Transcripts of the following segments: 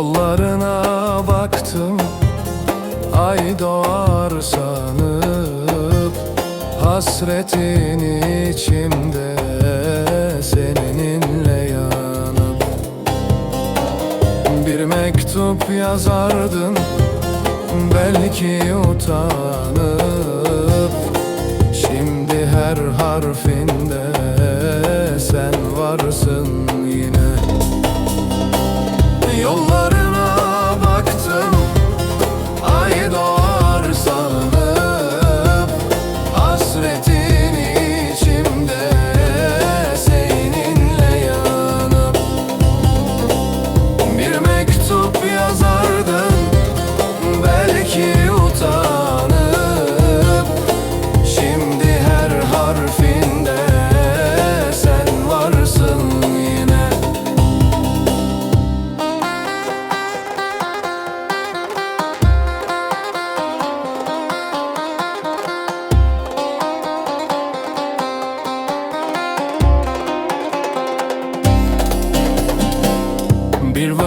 Yollarına baktım Ay doğar sanıp Hasretin içimde Seninle yanıp Bir mektup yazardın Belki utanıp Şimdi her harfinde Sen varsın yine. Yollar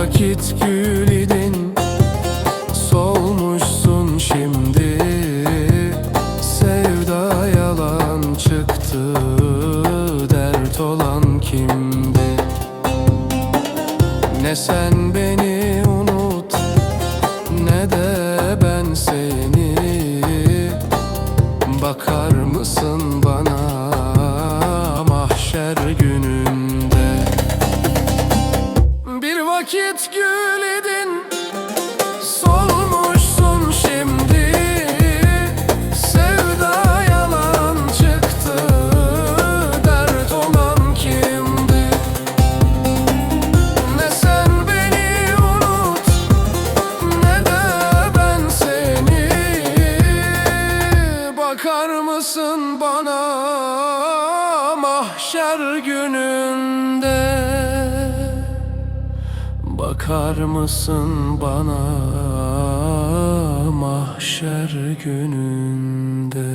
vakit gül idin Solmuşsun şimdi. Sevda yalan çıktı Dert olan kimdi? Ne sen beni vakit gül idin Solmuşsun şimdi. Sevda yalan çıktı. Dert olan kimdi? Ne sen beni unut Ne de ben seni. Bakar mısın bana Mahşer gününde Bakar mısın bana mahşer günü